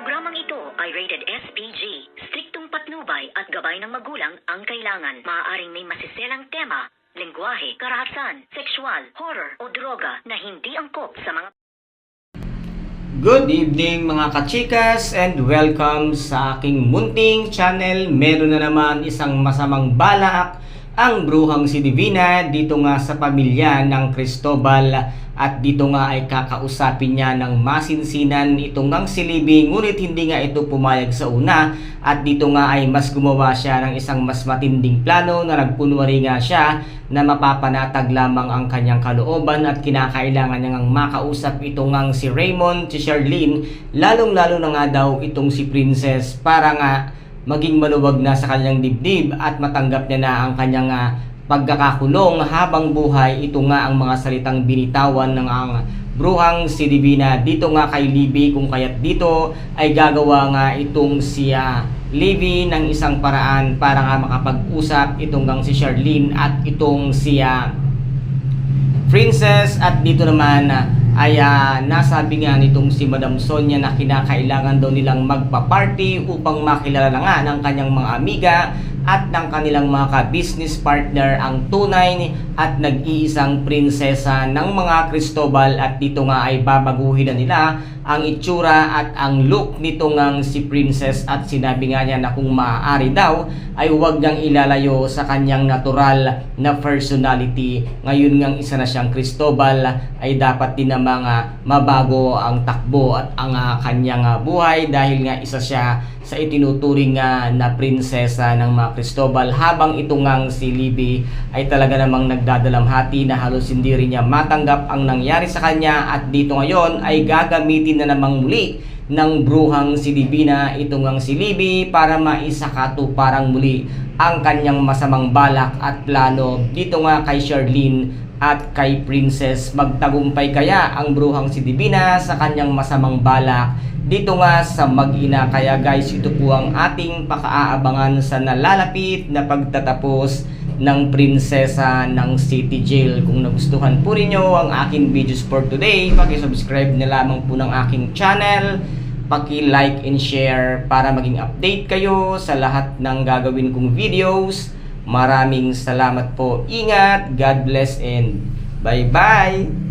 Programang ito ay rated SPG. Striktong patnubay at gabay ng magulang ang kailangan. Maaaring may masiselang tema, lengguwahe, karahasan, sexual, horror o droga na hindi angkop sa mga Good evening mga kachikas and welcome sa aking munting channel. Meron na naman isang masamang balak ang bruhang si Divina dito nga sa pamilya ng Cristobal at dito nga ay kakausapin niya ng masinsinan itong ngang silibing ngunit hindi nga ito pumayag sa una. At dito nga ay mas gumawa siya ng isang mas matinding plano na nagpunwari nga siya na mapapanatag lamang ang kanyang kalooban at kinakailangan niya ngang makausap ito ngang si Raymond, si Charlene. Lalong lalo na nga daw itong si Princess para nga maging maluwag na sa kanyang dibdib at matanggap niya na ang kanyang ah, pagkakakulong habang buhay. Ito nga ang mga salitang binitawan ng ang bruhang si Divina. Dito nga kay Libby kung kaya't dito ay gagawa nga itong siya. Libby ng isang paraan para nga makapag-usap itong gang si Charlene at itong siya. Princess at dito naman ay ah, nasabi nga nitong si Madam Sonia na kinakailangan daw nilang magpa-party upang makilala nga ng kanyang mga amiga at ng kanilang mga ka-business partner ang tunay at nag-iisang prinsesa ng mga Cristobal. At dito nga ay babaguhin na nila ang itsura at ang look nito ngang si Princess. At sinabi nga niya na kung maaari daw ay huwag niyang ilalayo sa kanyang natural na personality. Ngayon ngang isa na siyang Cristobal ay dapat din namang ah, mabago ang takbo at ang ah, kanyang ah, buhay. Dahil nga isa siya sa itinuturing na prinsesa ng mga Cristobal. Habang ito ngang si Libby ay talaga namang nagdadalamhati na halos hindi rin niya matanggap ang nangyari sa kanya. At dito ngayon ay gagamitin na namang muli ng bruhang si Divina itong ang si Libby para maisakato parang muli ang kanyang masamang balak at plano dito nga kay Charlene at kay Princess. Magtagumpay kaya ang bruhang si Divina sa kanyang masamang balak dito nga sa mag-ina. Kaya guys ito po ang ating pakaaabangan sa nalalapit na pagtatapos ng prinsesa ng City Jail. Kung nagustuhan po ninyo ang aking videos for today, paki-subscribe na lamang po ng aking channel, paki-like and share para maging update kayo sa lahat ng gagawin kong videos. Maraming salamat po. Ingat, God bless and bye-bye!